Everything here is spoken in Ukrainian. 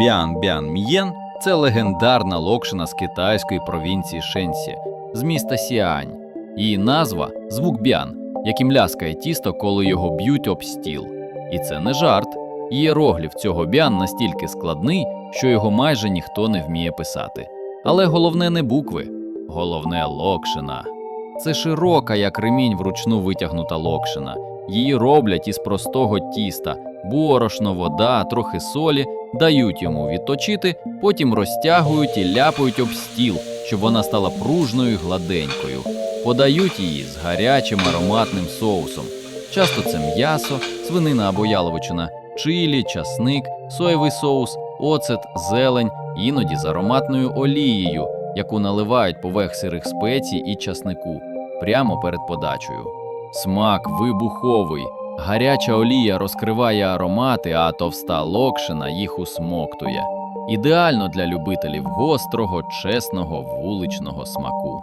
Бян Бян М'єн це легендарна локшина з китайської провінції Шенсі, з міста Сіань. Її назва звук бян, яким ляскає тісто, коли його б'ють об стіл. І це не жарт. Ієрогліф цього бян настільки складний, що його майже ніхто не вміє писати. Але головне не букви, головне локшина. Це широка, як ремінь вручну витягнута локшина. Її роблять із простого тіста, борошно, вода, трохи солі, дають йому відточити, потім розтягують і ляпають об стіл, щоб вона стала пружною гладенькою. Подають її з гарячим ароматним соусом. Часто це м'ясо, свинина або яловичина, чилі, часник, соєвий соус, оцет, зелень, іноді з ароматною олією, яку наливають поверх сирих спецій і часнику прямо перед подачею. Смак вибуховий. Гаряча олія розкриває аромати, а товста локшина їх усмоктує. Ідеально для любителів гострого, чесного вуличного смаку.